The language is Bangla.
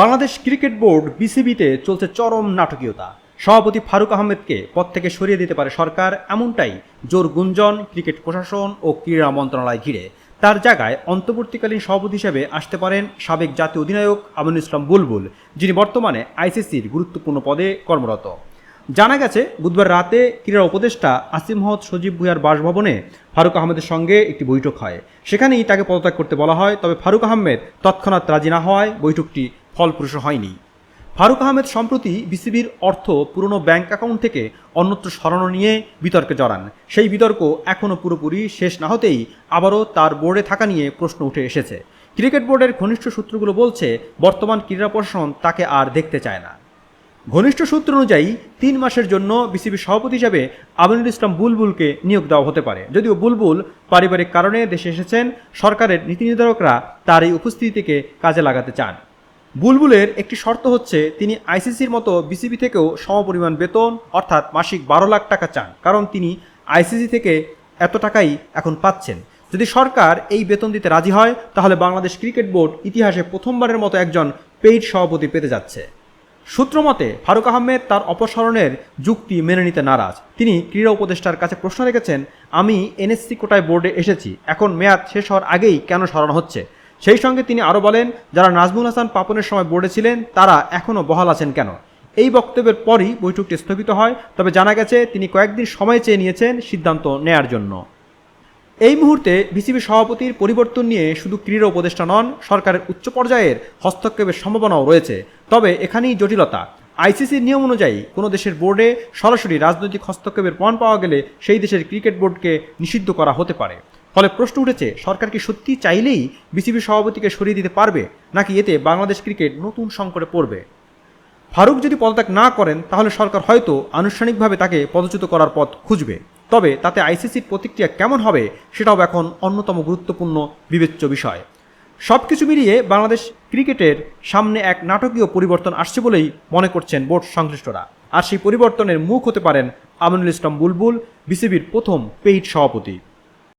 বাংলাদেশ ক্রিকেট বোর্ড, বিসিবিতে চলছে চরম নাটকীয়তা। সভাপতি ফারুক আহমেদকে পদ থেকে সরিয়ে দিতে পারে সরকার, এমনটাই জোর গুঞ্জন ক্রিকেট প্রশাসন ও ক্রীড়া মন্ত্রণালয় ঘিরে। তার জায়গায় অন্তর্বর্তীকালীন সভাপতি হিসেবে আসতে পারেন সাবেক জাতীয় অধিনায়ক আমিনুল ইসলাম বুলবুল, যিনি বর্তমানে আইসিসির গুরুত্বপূর্ণ পদে কর্মরত। জানা গেছে, বুধবার রাতে ক্রীড়া উপদেষ্টা আসিম মহম্মদ সজীব ভুইয়ার বাসভবনে ফারুক আহমেদের সঙ্গে একটি বৈঠক হয়। সেখানেই তাকে পদত্যাগ করতে বলা হয়, তবে ফারুক আহমেদ তৎক্ষণাৎ রাজি না হওয়ায় বৈঠকটি ফলপ্রসূ হয়নি। ফারুক আহমেদ সম্প্রতি বিসিবির অর্থ পুরনো ব্যাংক অ্যাকাউন্ট থেকে অন্যত্র সরানো নিয়ে বিতর্কে জড়ান। সেই বিতর্ক এখনও পুরোপুরি শেষ না হতেই আবারও তার বোর্ডে থাকা নিয়ে প্রশ্ন উঠে এসেছে। ক্রিকেট বোর্ডের ঘনিষ্ঠ সূত্রগুলো বলছে, বর্তমান ক্রীড়া প্রশাসন তাকে আর দেখতে চায় না। ঘনিষ্ঠ সূত্র অনুযায়ী, তিন মাসের জন্য বিসিবি সভাপতি হিসাবে আমিনুল ইসলাম বুলবুলকে নিয়োগ দেওয়া হতে পারে। যদিও বুলবুল পারিবারিক কারণে দেশে এসেছেন, সরকারের নীতি নির্ধারকরা তার এই উপস্থিতিকে কাজে লাগাতে চান। বুলবুলের একটি শর্ত হচ্ছে তিনি আইসিসির মতো বিসিবি থেকেও সমপরিমাণ বেতন, অর্থাৎ মাসিক বারো লাখ টাকা চান। কারণ তিনি আইসিসি থেকে এত টাকাই এখন পাচ্ছেন। যদি সরকার এই বেতন দিতে রাজি হয়, তাহলে বাংলাদেশ ক্রিকেট বোর্ড ইতিহাসে প্রথমবারের মতো একজন পেইড সভাপতি পেতে যাচ্ছে। সূত্রমতে ফারুক আহমেদ তার অপসারণের যুক্তি মেনে নিতে নারাজ। তিনি ক্রীড়া উপদেষ্টার কাছে প্রশ্ন রেখেছেন, আমি এনএসসি কোটায় বোর্ডে এসেছি। এখন মেয়াদ শেষ হওয়ার আগেই কেন সরানো হচ্ছে? সেই সঙ্গে তিনি আরও বলেন, যারা নাজমুল হাসান পাপনের সময় বোর্ডে ছিলেন, তারা এখনও বহাল আছেন কেন? এই বক্তব্যের পরই বৈঠকটি স্থগিত হয়, তবে জানা গেছে তিনি কয়েকদিন সময় চেয়ে নিয়েছেন সিদ্ধান্ত নেয়ার জন্য। এই মুহূর্তে বিসিবি সভাপতির পরিবর্তন নিয়ে শুধু ক্রীড়া উপদেষ্টা নন, সরকারের উচ্চ পর্যায়ের হস্তক্ষেপের সম্ভাবনাও রয়েছে। তবে এখানেই জটিলতা। আইসিসির নিয়ম অনুযায়ী কোনো দেশের বোর্ডে সরাসরি রাজনৈতিক হস্তক্ষেপের প্রমাণ পাওয়া গেলে সেই দেশের ক্রিকেট বোর্ডকে নিষিদ্ধ করা হতে পারে। ফলে প্রশ্ন উঠেছে, সরকার কি সত্যি চাইলেই বিসিবি সভাপতিকে সরিয়ে দিতে পারবে, নাকি এতে বাংলাদেশ ক্রিকেট নতুন সংকটে পড়বে? ফারুক যদি পদত্যাগ না করেন, তাহলে সরকার হয়তো আনুষ্ঠানিকভাবে তাকে পদচ্যুত করার পথ খুঁজবে। তবে তাতে আইসিসির প্রতিক্রিয়া কেমন হবে, সেটাও এখন অন্যতম গুরুত্বপূর্ণ বিবেচ্য বিষয়। সব কিছু মিলিয়ে বাংলাদেশ ক্রিকেটের সামনে এক নাটকীয় পরিবর্তন আসছে বলেই মনে করছেন বোর্ড সংশ্লিষ্টরা। আর সেই পরিবর্তনের মুখ হতে পারেন আমিনুল ইসলাম বুলবুল, বিসিবির প্রথম পেইড সভাপতি।